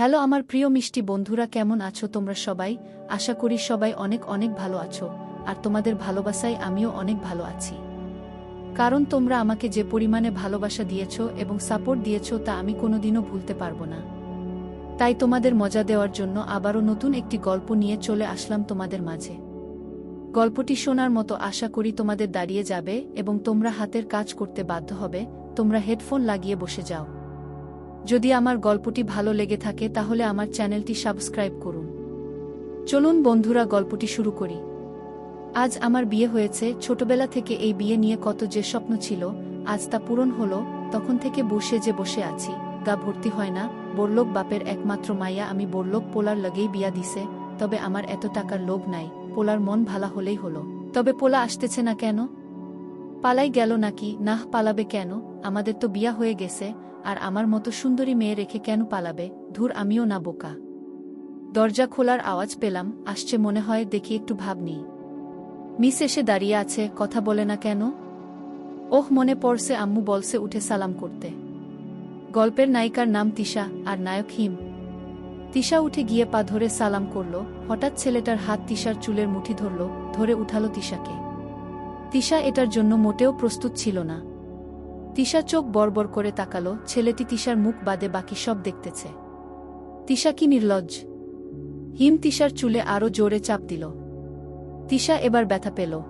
Hello আমার প্রিয় মিষ্টি বন্ধুরা, কেমন আছো তোমরা সবাই? আশা করি সবাই অনেক অনেক ভালো আছো, আর তোমাদের ভালোবাসায় আমিও অনেক ভালো আছি। কারণ তোমরা আমাকে যে পরিমাণে ভালোবাসা দিয়েছ এবং সাপোর্ট দিয়েছ তা আমি কোনোদিনও ভুলতে পারব না। তাই তোমাদের মজা দেওয়ার জন্য আবারও নতুন একটি গল্প নিয়ে চলে আসলাম তোমাদের মাঝে। গল্পটি শোনার মতো আশা করি তোমাদের দাঁড়িয়ে যাবে এবং তোমরা হাতের কাজ করতে বাধ্য হবে, তোমরা হেডফোন লাগিয়ে বসে যাও। যদি আমার গল্পটি ভালো লেগে থাকে তাহলে আমার চ্যানেলটি সাবস্ক্রাইব করুন। চলুন বন্ধুরা, গল্পটি শুরু করি। আজ আমার বিয়ে হয়েছে, ছোটবেলা থেকে এই বিয়ে নিয়ে কত যে স্বপ্ন ছিল, আজ তা পূরণ হলো, তখন থেকে বসে যে বসে আছি, গা ভর্তি হয় না, বড়লোক বাপের একমাত্র মাইয়া আমি বড়লোক পোলার লগেই বিয়া দিছে, তবে আমার এত টাকার লোভ নাই, পোলার মন ভালা হলেই হলো। তবে পোলা আসতেছে না কেন? পালাই গেল নাকি, নাহ পালাবে কেন? আমাদের তো বিয়া হয়ে গেছে আর আমার মতো সুন্দরী মেয়ে রেখে কেন পালাবে? ধুর, আমিও না, বোকা। দরজা খোলার আওয়াজ পেলাম, আসছে মনে হয়, দেখি একটু ভাব নিই। মিস এসে দাঁড়িয়ে আছে, কথা বলে না কেন? ওহ, মনে পড়ছে, আম্মু বলছে, উঠে সালাম করতে। গল্পের নায়িকার নাম তিশা, আর নায়ক হিম। তিশা উঠে গিয়ে পা ধরে সালাম করল, হঠাৎ ছেলেটার হাত তিশার চুলের মুঠি ধরল, ধরে উঠালো তিশাকে। তিশা এটার জন্য মোটেও প্রস্তুত ছিল না। তিশা চোখ বরবর করে তাকালো, ছেলেটি তিশার মুখ বাদে বাকি সব দেখতেছে। তিশা কি নির্লজ্জ? হিম তিশার চুলে আরও জোরে চাপ দিল। তিশা এবার ব্যথা পেল।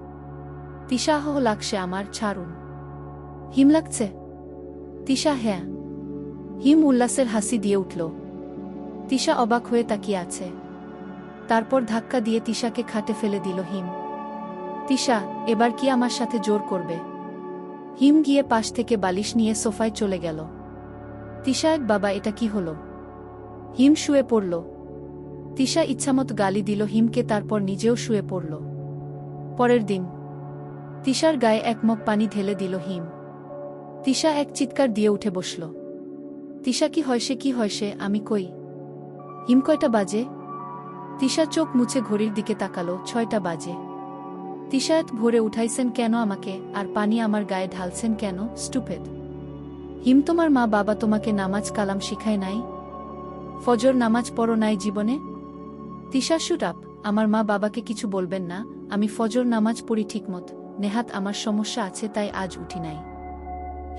তিশাহ লাগছে আমার, ছাড়ুন। হিম লাগছে? তিশা হ্যাঁ। হিম উল্লাসের হাসি দিয়ে উঠল। তিশা অবাক হয়ে তাকিয়ে আছে। তারপর ধাক্কা দিয়ে তিশাকে খাটে ফেলে দিল হিম। তিশা, এবার কি আমার সাথে জোর করবে? হিম গিয়ে পাশ থেকে বালিশ নিয়ে সোফায় চলে গেল। তিশায়ক বাবা, এটা কি হল? হিম শুয়ে পড়ল। তিশা ইচ্ছামত গালি দিল হিমকে, তারপর নিজেও শুয়ে পড়ল। পরের দিন, তিশার গায়ে এক মগ পানি ঢেলে দিল হিম। তিশা এক চিৎকার দিয়ে উঠে বসল। তিশা, কি হয় সে, কি হয় সে, আমি কই? হিম, কয়টা বাজে? তিশা চোখ মুছে ঘড়ির দিকে তাকালো, ছয়টা বাজে। তিশায়ত ভোরে উঠাইছেন কেন আমাকে, আর পানি আমার গায়ে ঢালছেন কেন, স্টুপেদ। হিম তোমার মা বাবা তোমাকে নামাজ কালাম শিখায় নাই? ফজর নামাজ পড়ো নাই জীবনে? তিশা, শুট আপ, আমার মা বাবাকে কিছু বলবেন না, আমি ফজর নামাজ পড়ি ঠিকমত, নেহাত আমার সমস্যা আছে তাই আজ উঠি নাই।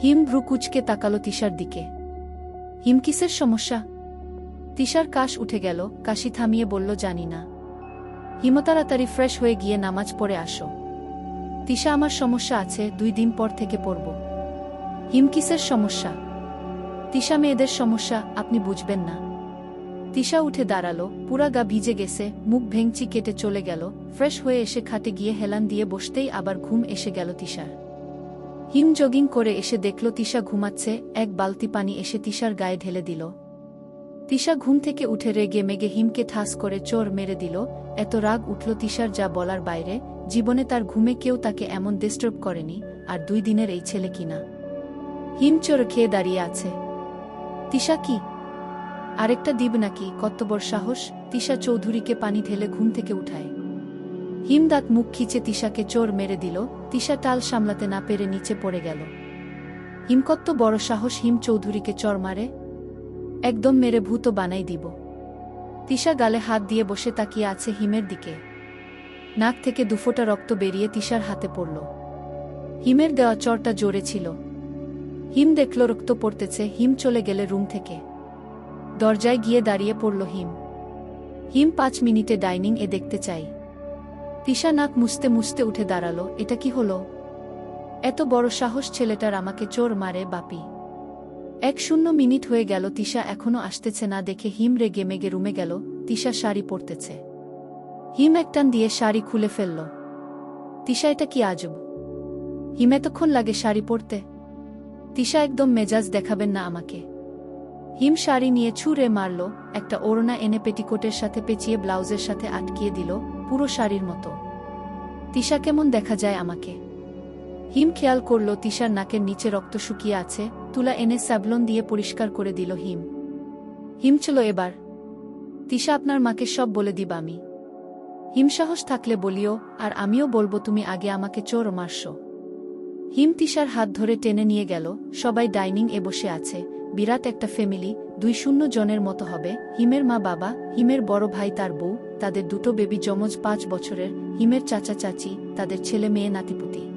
হিম ভ্রু কুচকে তাকালো তিশার দিকে। হিম, কিসের সমস্যা? তিশার কাশ উঠে গেল, কাশি থামিয়ে বলল, জানি না। হিমতাড়াতাড়ি ফ্রেশ হয়ে গিয়ে নামাজ পড়ে আসো। তিশা, আমার সমস্যা আছে, দুই দিন পর থেকে পড়ব। হিমকিসের সমস্যা? তিশা, মেয়েদের সমস্যা, আপনি বুঝবেন না। তিশা উঠে দাঁড়াল, পুরা গা ভিজে গেছে, মুখ ভেঙচি কেটে চলে গেল ফ্রেশ হয়ে এসে খাটে গিয়ে হেলান দিয়ে বসতেই আবার ঘুম এসে গেল তিশার। হিম জগিং করে এসে দেখল তিশা ঘুমাচ্ছে, এক বালতি পানি এসে তিশার গায়ে ঢেলে দিল। তিশা ঘুম থেকে উঠে রেগে মেগে হিমকে ঠাস করে চোর মেরে দিল। এত রাগ উঠল তিশার যা বলার বাইরে। জীবনে তার ঘুমে কেউ তাকে এমন ডিস্টার্ব করেনি, আর দুই দিনের এই ছেলে কিনা। হিম চোর খেয়ে দাঁড়িয়ে আছে। তিশা কি? আরেকটা দিব নাকি? কত্তবর সাহস। তিশা চৌধুরীকে পানি ঢেলে ঘুম থেকে উঠায়। হিমদাত মুখ খিচে তিশাকে চোর মেরে দিল। তিশা টাল সামলাতে না পেরে নিচে পড়ে গেল। হিম হিমকত্ত বড় সাহস। হিম চৌধুরীকে চর মারে। একদম মেরে ভূত বানাই দিব। তিশা গালে হাত দিয়ে বসে তাকিয়ে আছে হিমের দিকে। নাক থেকে দুফোটা রক্ত বেরিয়ে তিশার হাতে পড়ল। হিমের দেওয়া চরটা জোরে ছিল। হিম দেখল রক্ত পড়তেছে, হিম চলে গেলে রুম থেকে। দরজায় গিয়ে দাঁড়িয়ে পড়ল হিম। হিম পাঁচ মিনিটে ডাইনিং এ দেখতে চাই। তিশা নাক মুছতে মুছতে উঠে দাঁড়াল, এটা কি হলো? এত বড় সাহস ছেলেটার আমাকে চোর মারে বাপি। এক শূন্য মিনিট হয়ে গেল, তিশা এখনও আসতেছে না দেখে হিম রেগে মেগে রুমে গেল, তিশা শাড়ি পরতেছে। হিম একটান দিয়ে শাড়ি খুলে ফেলল। তিশা, এটা কি আজব? হিম, এতক্ষণ লাগে শাড়ি পরতে? তিশা, একদম মেজাজ দেখাবেন না আমাকে। হিম শাড়ি নিয়ে ছুঁড়ে মারল, একটা ওড়না এনে পেটিকোটের সাথে পেঁচিয়ে ব্লাউজের সাথে আটকিয়ে দিল, পুরো শাড়ির মতো। তিশা, কেমন দেখা যায় আমাকে? হিম খেয়াল করল তিশার নাকের নিচে রক্ত শুকিয়ে আছে, তুলা এনে স্যাবলন দিয়ে পরিষ্কার করে দিল হিম। হিম ছিল এবার। তিশা আপনার মাকে সব বলে দিব আমি। হিমসাহস থাকলে বলিও, আর আমিও বলব তুমি আগে আমাকে চোর মারস হিম তিশার হাত ধরে টেনে নিয়ে গেল, সবাই ডাইনিং এ বসে আছে, বিরাট একটা ফ্যামিলি, দুই শূন্য জনের মতো হবে, হিমের মা বাবা, হিমের বড় ভাই তার বউ, তাদের দুটো বেবি যমজ পাঁচ বছরের, হিমের চাচা চাচি, তাদের ছেলে মেয়ে নাতিপুতি।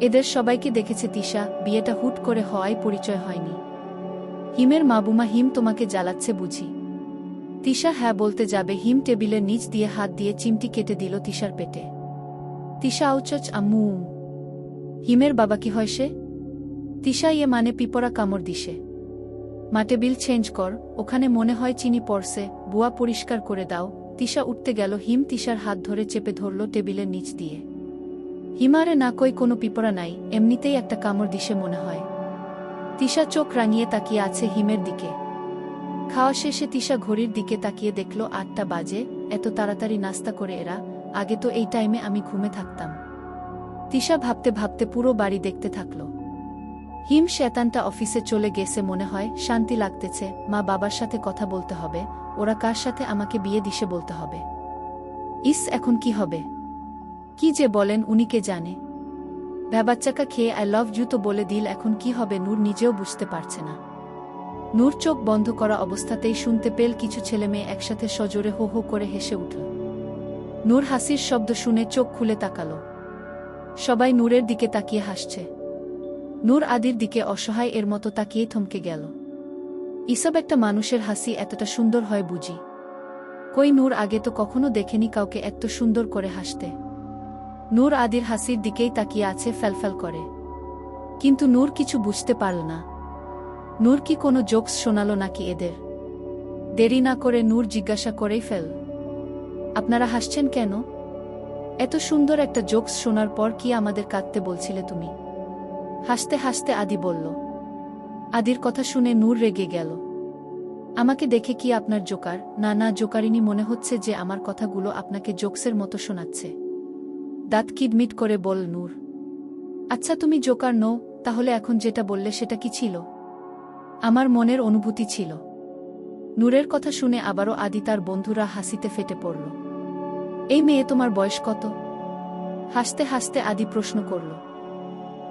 এদের সবাইকে দেখেছে তিশা, বিয়েটা হুট করে হওয়ায় পরিচয় হয়নি। হিমের মাবুমা হিম তোমাকে জ্বালাচ্ছে বুঝি। তিশা হ্যাঁ বলতে যাবে, হিম টেবিলের নিচ দিয়ে হাত দিয়ে চিমটি কেটে দিল তিশার পেটে। তিশা, আউচচ, আম্মু। হিমের বাবা কি হয় সে? তিশা ইয়ে মানে পিপরা কামড় দিশে মাটে বিল চেঞ্জ কর, ওখানে মনে হয় চিনি পড়ছে, বুয়া পরিষ্কার করে দাও। তিশা উঠতে গেল, হিম তিশার হাত ধরে চেপে ধরল টেবিলের নিচ দিয়ে। হিমারে না কই কোনো পিপড়া নাই, এমনিতেই একটা কামড় দিশে মনে হয়। তিশা চোখ রাঙিয়ে তাকিয়ে আছে হিমের দিকে। খাওয়া শেষে তিশা ঘড়ির দিকে তাকিয়ে দেখল আটটা বাজে, এত তাড়াতাড়ি নাস্তা করে এরা, আগে তো এই টাইমে আমি ঘুমে থাকতাম। তিশা ভাবতে ভাবতে পুরো বাড়ি দেখতে থাকল। হিম শেতানটা অফিসে চলে গেছে মনে হয়, শান্তি লাগতেছে, মা বাবার সাথে কথা বলতে হবে, ওরা কার সাথে আমাকে বিয়ে দিশে বলতে হবে। ইস, এখন কি হবে? কি যে বলেন উনি কে জানে। ভ্যাবাচ্চাকা খেয়ে আই লাভ ইউ তো বলে দিল, এখন কি হবে নূর নিজেও বুঝতে পারছে না। নূর চোখ বন্ধ করা অবস্থাতেই শুনতে পেল কিছু ছেলেমেয়ে একসাথে সজোরে হো হো করে হেসে উঠল। নূর হাসির শব্দ শুনে চোখ খুলে তাকালো। সবাই নূরের দিকে তাকিয়ে হাসছে। নূর আদির দিকে অসহায় এর মতো তাকিয়ে থমকে গেল। ইসব একটা মানুষের হাসি এতটা সুন্দর হয় বুঝি। কই নূর আগে তো কখনো দেখেনি কাউকে এত সুন্দর করে হাসতে। নূর আদির হাসির দিকেই তাকিয়ে আছে ফ্যালফ্যাল করে। কিন্তু নূর কিছু বুঝতে পারল না। নূর কি কোনো জোকস শোনালো নাকি এদের? দেরি না করে নূর জিজ্ঞাসা করেই ফেল। আপনারা হাসছেন কেন? এত সুন্দর একটা জোকস শোনার পর কি আমাদের কাঁদতে বলছিলে তুমি? হাসতে হাসতে আদি বলল, আদির কথা শুনে নূর রেগে গেল। আমাকে দেখে কি আপনার জোকার? না না জোকারিনী মনে হচ্ছে যে আমার কথাগুলো আপনাকে জোকসের মতো শোনাচ্ছে। দাঁত কিডমিট করে বল, নূর। আচ্ছা তুমি জোকার নও, তাহলে এখন যেটা বললে সেটা কি ছিল? আমার মনের অনুভূতি ছিল। নূরের কথা শুনে আবারও আদি তার বন্ধুরা হাসিতে ফেটে পড়ল। এই মেয়ে তোমার বয়স কত? হাসতে হাসতে আদি প্রশ্ন করল।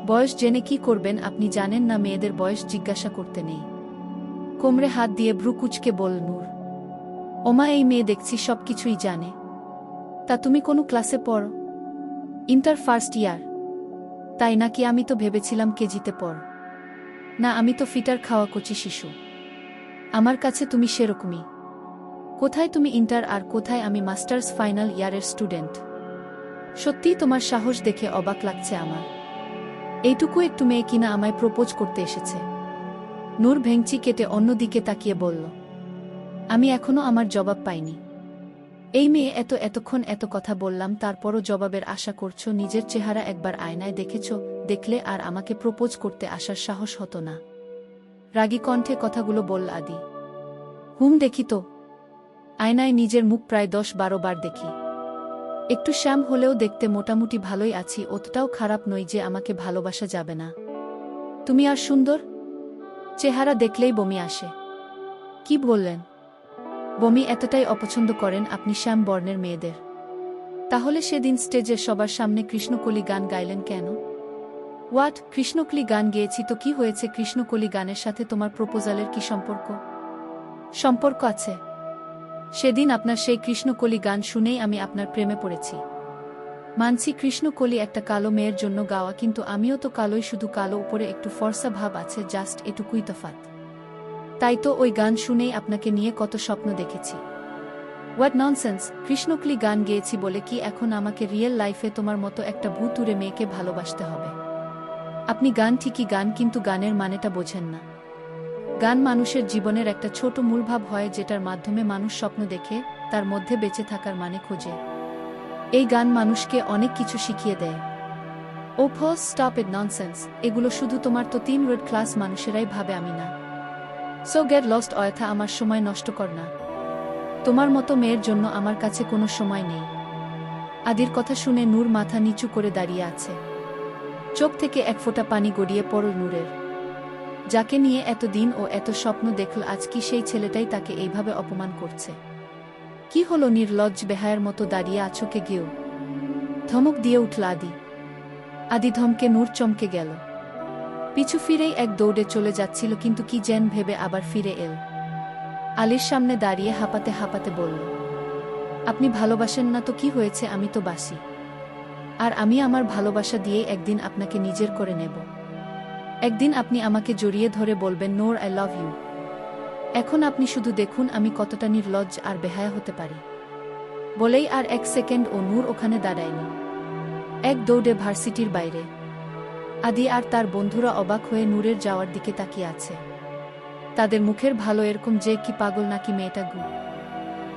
বয়স জেনে কি করবেন আপনি জানেন না, মেয়েদের বয়স জিজ্ঞাসা করতে নেই। কোমরে হাত দিয়ে ভ্রুকুচকে বল, নূর। ওমা, এই মেয়ে দেখছি সব কিছুই জানে। তা তুমি কোনো ক্লাসে পড়ো? Inter first year. তাই নাকি আমি তো ভেবেছিলাম কেজিতে পর। না, আমি তো ফিটার খাওয়া কচি শিশু। আমার কাছে তুমি সেরকমই। কোথায় তুমি ইন্টার আর কোথায় আমি মাস্টার্স ফাইনাল ইয়ারের স্টুডেন্ট? সত্যিই তোমার সাহস দেখে অবাক লাগছে আমার। এইটুকু একটু মেয়ে কিনা আমায় প্রপোজ করতে এসেছে। নূর ভেংচি কেটে অন্যদিকে তাকিয়ে বলল, আমি এখনও আমার জবাব পাইনি। এই মেয়ে এত, এতক্ষণ এত কথা বললাম, তারপরও জবাবের আশা করছ, নিজের চেহারা একবার আয়নায় দেখেছ, দেখলে আর আমাকে প্রপোজ করতে আসার সাহস হতো না। রাগী কণ্ঠে কথাগুলো বল আদি। হুম, দেখি তো। আয়নায় নিজের মুখ প্রায় দশ বারো বার দেখি। একটু শ্যাম হলেও দেখতে মোটামুটি ভালোই আছি, অতটাও খারাপ নই যে আমাকে ভালোবাসা যাবে না। তুমি আর সুন্দর? চেহারা দেখলেই বমি আসে। কি বললেন? বমি এতটাই অপছন্দ করেন আপনি শ্যাম বর্ণের মেয়েদের। তাহলে সেদিন স্টেজে সবার সামনে কৃষ্ণকলি গান গাইলেন কেন? হোয়াট কৃষ্ণকলি গান গেয়েছি তো কি হয়েছে? কৃষ্ণকলি গানের সাথে তোমার প্রপোজালের কি সম্পর্ক? সম্পর্ক আছে। সেদিন আপনার সেই কৃষ্ণকলি গান শুনেই আমি আপনার প্রেমে পড়েছি। মানছি কৃষ্ণকলি একটা কালো মেয়ের জন্য গাওয়া, কিন্তু আমিও তো কালোই, শুধু কালো উপরে একটু ফর্সা ভাব আছে, জাস্ট এটুকুই তফাত তাই তো ওই গান শুনেই আপনাকে নিয়ে কত স্বপ্ন দেখেছি। হোয়াট ননসেন্স কৃষ্ণকলি গান গেয়েছি বলে কি এখন আমাকে রিয়েল লাইফে তোমার মতো একটা ভূতুরে মেয়েকে ভালোবাসতে হবে? আপনি গান ঠিকই গান কিন্তু গানের মানেটা বোঝেন না। গান মানুষের জীবনের একটা ছোট মূলভাব হয় যেটার মাধ্যমে মানুষ স্বপ্ন দেখে, তার মধ্যে বেঁচে থাকার মানে খোঁজে। এই গান মানুষকে অনেক কিছু শিখিয়ে দেয়। ও ফস স্টপ ইট ননসেন্স এগুলো শুধু তোমার তো তিন রোড ক্লাস মানুষেরাই ভাবে, আমি না। সো গেট লস্ট অয়থা, আমার সময় নষ্ট কর না। তোমার মতো মেয়ের জন্য আমার কাছে কোনো সময় নেই। আদির কথা শুনে নূর মাথা নিচু করে দাঁড়িয়ে আছে। চোখ থেকে এক ফোঁটা পানি গড়িয়ে পড়ল নূরের। যাকে নিয়ে এতদিন ও এত স্বপ্ন দেখল, আজ কি সেই ছেলেটাই তাকে এইভাবে অপমান করছে? কি হলো নির্লজ্জ বেহায়ের মতো দাঁড়িয়ে আছো কে গেও? ধমক দিয়ে উঠল আদি। আদি ধমকে নূর চমকে গেল। পিছু ফিরেই এক দৌড়ে চলে যাচ্ছিল, কিন্তু কি যেন ভেবে আবার ফিরে এল। আলীর সামনে দাঁড়িয়ে হাঁপাতে হাঁপাতে বলল, আপনি ভালোবাসেন না তো কি হয়েছে? আমি তো বাসি। আর আমি আমার ভালোবাসা দিয়ে একদিন আপনাকে নিজের করে নেব। একদিন আপনি আমাকে জড়িয়ে ধরে বলবেন, নোর, আই লাভ ইউ। এখন আপনি শুধু দেখুন আমি কতটা নির্লজ্জ আর বেহায়া হতে পারি। বলেই আর এক সেকেন্ড ও নূর ওখানে দাঁড়ায়নি। এক দৌড়ে ভার্সিটির বাইরে। আদি আর তার বন্ধুরা অবাক হয়ে নূরের যাওয়ার দিকে তাকিয়ে আছে। তাদের মুখের ভালো এরকম যে কি পাগল নাকি মেয়েটা গু।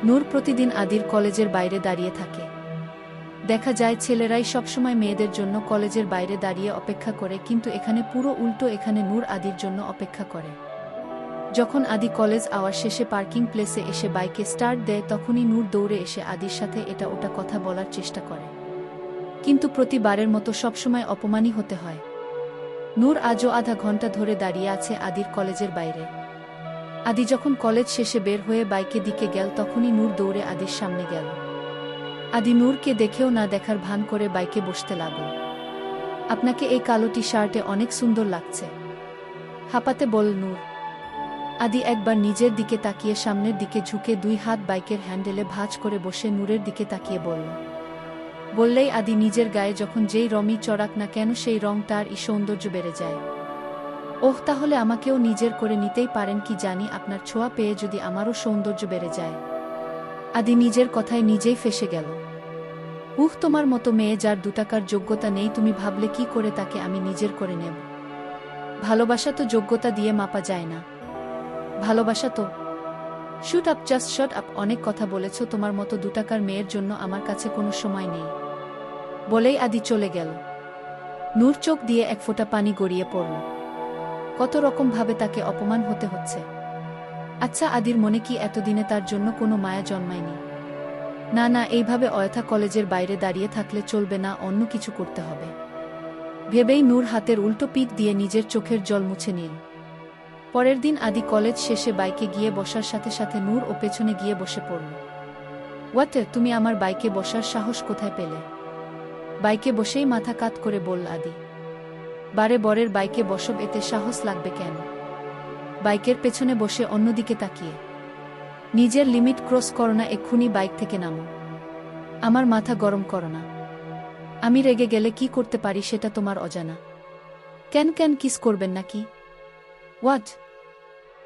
নূর প্রতিদিন আদির কলেজের বাইরে দাঁড়িয়ে থাকে। দেখা যায় ছেলেরাই সবসময় মেয়েদের জন্য কলেজের বাইরে দাঁড়িয়ে অপেক্ষা করে, কিন্তু এখানে পুরো উল্টো এখানে নূর আদির জন্য অপেক্ষা করে। যখন আদি কলেজ আওয়ার শেষে পার্কিং প্লেসে এসে বাইকে স্টার্ট দেয়, তখনই নূর দৌড়ে এসে আদির সাথে এটা ওটা কথা বলার চেষ্টা করে। কিন্তু প্রতিবারের মতো সবসময় অপমানই হতে হয়। নূর আজও আধা ঘণ্টা ধরে দাঁড়িয়ে আছে আদির কলেজের বাইরে। আদি যখন কলেজ শেষে বের হয়ে বাইকে দিকে গেল, তখনই নূর দৌড়ে আদির সামনে গেল। আদি নূরকে দেখেও না দেখার ভান করে বাইকে বসতে লাগল। আপনাকে এই কালো টি শার্টে অনেক সুন্দর লাগছে। হাঁপাতে বল নূর। আদি একবার নিজের দিকে তাকিয়ে সামনের দিকে ঝুঁকে দুই হাত বাইকের হ্যান্ডেলে ভাঁজ করে বসে নূরের দিকে তাকিয়ে বলল বললেই আদি নিজের গায়ে যখন যেই রঙই চড়াক না কেন সেই রং তার ই সৌন্দর্য বেড়ে যায়। ওহ, তাহলে আমাকেও নিজের করে নিতেই পারেন কি জানি আপনার ছোঁয়া পেয়ে যদি আমারও সৌন্দর্য বেড়ে যায়। আদি নিজের কথায় নিজেই ফেসে গেল। উহ, তোমার মতো মেয়ে যার দুটাকার যোগ্যতা নেই, তুমি ভাবলে কি করে তাকে আমি নিজের করে নেব? ভালোবাসা তো যোগ্যতা দিয়ে মাপা যায় না। ভালোবাসা তো shut up just shut up অনেক কথা বলেছ, তোমার মতো দুটাকার মেয়ের জন্য আমার কাছে কোনো সময় নেই। বলেই আদি চলে গেল। নূর চোখ দিয়ে এক ফোঁটা পানি গড়িয়ে পড়ল। কত রকমভাবে তাকে অপমান হতে হচ্ছে। আচ্ছা আদির মনে কি এতদিনে তার জন্য কোনো মায়া জন্মায়নি? না না, এইভাবে অয়থা কলেজের বাইরে দাঁড়িয়ে থাকলে চলবে না, অন্য কিছু করতে হবে। ভেবেই নূর হাতের উল্টো পিঠ দিয়ে নিজের চোখের জল মুছে নিল। পরের দিন আদি কলেজ শেষে বাইকে গিয়ে বসার সাথে সাথে নূর ও পেছনে গিয়ে বসে পড়ল। ওয়াটে তুমি আমার বাইকে বসার সাহস কোথায় পেলে? বাইকে বসেই মাথা কাত করে বলল আদি, বারে বরের বাইকে বসব, এতে সাহস লাগবে কেন? বাইকের পেছনে বসে অন্যদিকে তাকিয়ে, নিজের লিমিট ক্রস করো না, এক্ষুনি বাইক থেকে নামো। আমার মাথা গরম করো না। আমি রেগে গেলে কি করতে পারি সেটা তোমার অজানা। কেন কেন কিস করবেন নাকি? হোয়াট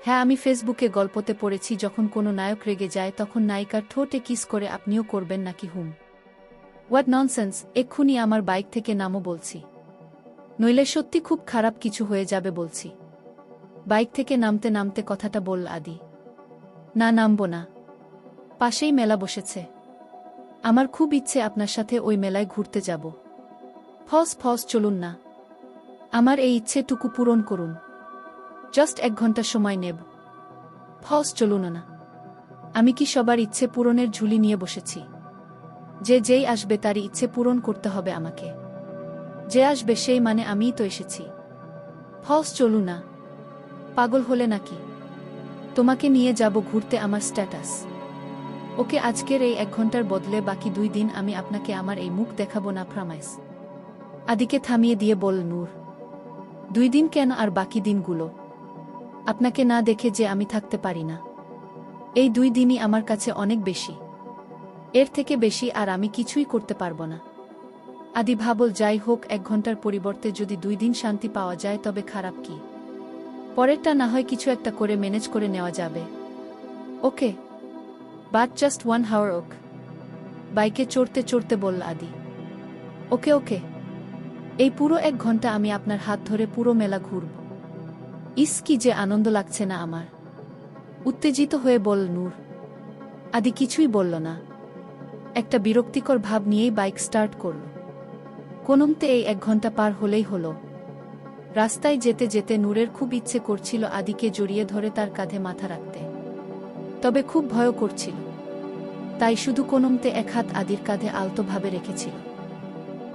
হ্যাঁ আমি ফেসবুকে গল্পতে পড়েছি, যখন কোনো নায়ক রেগে যায়, তখন নায়িকার ঠোঁটে কিস করে আপনিও করবেন নাকি হুম। হোয়াট ননসেন্স এক্ষুনি আমার বাইক থেকে নামো বলছি। নইলে সত্যি খুব খারাপ কিছু হয়ে যাবে বলছি। বাইক থেকে নামতে নামতে কথাটা বলল আদি। না, নামবো না। পাশেই মেলা বসেছে। আমার খুব ইচ্ছে আপনার সাথে ওই মেলায় ঘুরতে যাব। ফস ফস, চলুন না। আমার এই ইচ্ছেটুকু পূরণ করুন। জাস্ট এক ঘণ্টা সময় নেব। ফস, চলুন না। আমি কি সবার ইচ্ছে পূরণের ঝুলি নিয়ে বসেছি? যে যেই আসবে তারই ইচ্ছে পূরণ করতে হবে আমাকে। যে আসবে সেই মানে আমিই তো এসেছি। ফস চলু না। পাগল হলে নাকি? তোমাকে নিয়ে যাব ঘুরতে আমার স্ট্যাটাস। ওকে আজকের এই এক ঘণ্টার বদলে বাকি দুই দিন আমি আপনাকে আমার এই মুখ দেখাবো না ফ্রামাইস আদিকে থামিয়ে দিয়ে বল, নূর। দুই দিন কেন আর বাকি দিনগুলো? আপনাকে না দেখে যে আমি থাকতে পারি না। এই দুই দিনই আমার কাছে অনেক বেশি। এর থেকে বেশি আর আমি কিছুই করতে পারব না। আদি ভাবল, যাই হোক, এক ঘণ্টার পরিবর্তে যদি দুই দিন শান্তি পাওয়া যায়, তবে খারাপ কি? পরেরটা না হয় কিছু একটা করে ম্যানেজ করে নেওয়া যাবে। Okay. But just one hour okay বাইকে চড়তে চড়তে বলল আদি। ওকে ওকে। এই পুরো এক ঘণ্টা আমি আপনার হাত ধরে পুরো মেলা ঘুরব। ইস কি যে আনন্দ লাগছে না আমার। উত্তেজিত হয়ে বল, নূর। আদি কিছুই বলল না। একটা বিরক্তিকর ভাব নিয়েই বাইক স্টার্ট করল। কোনমতে এই এক ঘণ্টা পার হলেই হলো। রাস্তায় যেতে যেতে নূরের খুব ইচ্ছে করছিল আদিকে জড়িয়ে ধরে তার কাঁধে মাথা রাখতে। তবে খুব ভয় করছিল। তাই শুধু কোনমতে এক হাত আদির কাঁধে আলতোভাবে রেখেছিল।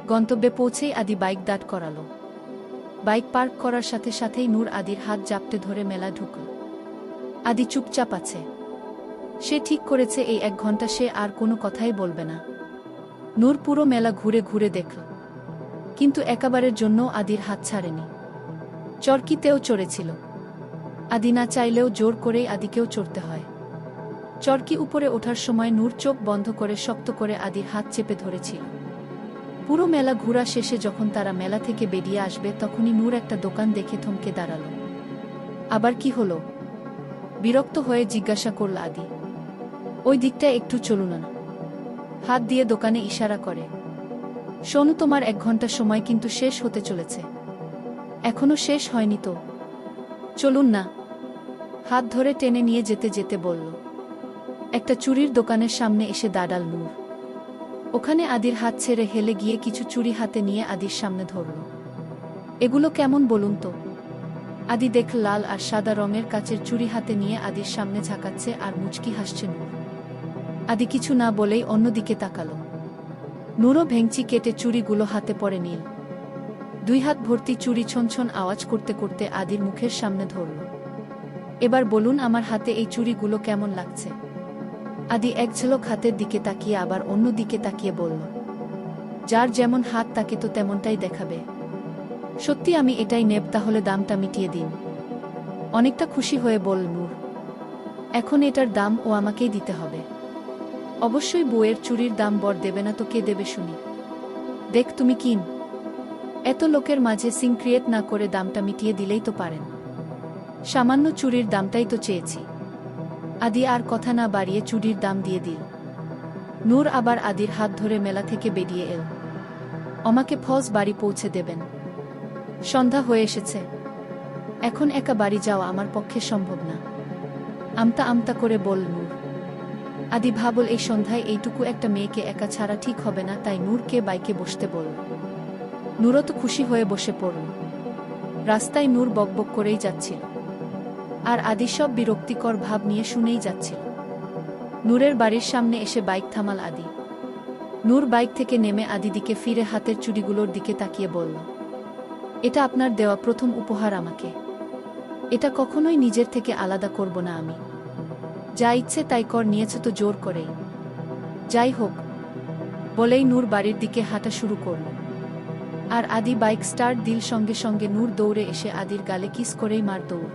গন্তব্যে পৌঁছেই আদি বাইক দাঁড় করালো। বাইক পার্ক করার সাথে সাথেই নূর আদির হাত জাপটে ধরে মেলা ঢুকল। আদি চুপচাপ আছে। সে ঠিক করেছে এই এক ঘণ্টা সে আর কোনো কথাই বলবে না। নূর পুরো মেলা ঘুরে ঘুরে দেখল। কিন্তু একাবারের জন্য আদির হাত ছাড়েনি। চরকিতেও চড়েছিল। আদি না চাইলেও জোর করেই আদিকেও চড়তে হয়। চরকি উপরে ওঠার সময় নূর চোখ বন্ধ করে শক্ত করে আদির হাত চেপে ধরেছিল। পুরো মেলা ঘোরা শেষে যখন তারা মেলা থেকে বেরিয়ে আসবে, তখনই নূর একটা দোকান দেখে থমকে দাঁড়াল। আবার কি হলো? বিরক্ত হয়ে জিজ্ঞাসা করল আদি, ওই দিকটা একটু চলুন না। হাত দিয়ে দোকানে ইশারা করে, শোনো, তোমার এক ঘণ্টা সময় কিন্তু শেষ হতে চলেছে। এখনও শেষ হয়নি তো? চলুন না। হাত ধরে টেনে নিয়ে যেতে যেতে বলল, একটা চুরির দোকানের সামনে এসে দাঁড়াল নূর। ওখানে আদির হাত ছেড়ে হেলে গিয়ে কিছু চুরি হাতে নিয়ে আদির সামনে ধরল। এগুলো কেমন বলুন তো? আদি দেখ লাল আর সাদা রঙের কাচের চুরি হাতে নিয়ে আদির সামনে ঝাঁকাচ্ছে আর মুচকি হাসছে নূর। আদি কিছু না বলেই অন্যদিকে তাকালো। নূরও ভেংচি কেটে চুরিগুলো হাতে পড়ে নিল। দুই হাত ভর্তি চুরি ছনছন আওয়াজ করতে করতে আদির মুখের সামনে ধরল। এবার বলুন আমার হাতে এই চুরিগুলো কেমন লাগছে? আদি এক ঝলক হাতের দিকে তাকিয়ে আবার অন্য দিকে তাকিয়ে বলল, যার যেমন হাত তাকে তো তেমনটাই দেখাবে। সত্যি আমি এটাই নেব, তাহলে দামটা মিটিয়ে দিন। অনেকটা খুশি হয়ে বল নূর এখন এটার দাম ও আমাকেই দিতে হবে। অবশ্যই বউয়ের চুরির দাম বর দেবে না তো কে দেবে শুনি। দেখ তুমি কিন। এত লোকের মাঝে সিং ক্রিয়েট না করে দামটা মিটিয়ে দিলেই তো পারেন। সামান্য চুরির দামটাই তো চেয়েছি। আদি আর কথা না বাড়িয়ে চুরির দাম দিয়ে দিল। নূর আবার আদির হাত ধরে মেলা থেকে বেরিয়ে এল। আমাকে ফজ বাড়ি পৌঁছে দেবেন। সন্ধ্যা হয়ে এসেছে। এখন একা বাড়ি যাওয়া আমার পক্ষে সম্ভব না। আমতা আমতা করে বল নূর। আদি ভাবল এই সন্ধ্যায় এইটুকু একটা মেয়েকে একা ছাড়া ঠিক হবে না, তাই নূরকে বাইকে বসতে বলল নূরও তো খুশি হয়ে বসে পড়ল। রাস্তায় নূর বকবক করেই যাচ্ছিল। আর আদি সব বিরক্তিকর ভাব নিয়ে শুনেই যাচ্ছিল। নূরের বাড়ির সামনে এসে বাইক থামাল আদি। নূর বাইক থেকে নেমে আদি দিকে ফিরে হাতের চুড়িগুলোর দিকে তাকিয়ে বলল, এটা আপনার দেওয়া প্রথম উপহার আমাকে। এটা কখনোই নিজের থেকে আলাদা করব না আমি। যা ইচ্ছে তাই কর, নিয়েছে তো জোর করেই। যাই হোক, বলেই নূর বাড়ির দিকে হাঁটা শুরু করল। আর আদি বাইক স্টার্ট দিল সঙ্গে সঙ্গে নূর দৌড়ে এসে আদির গালে কিস করেই মার দৌড়।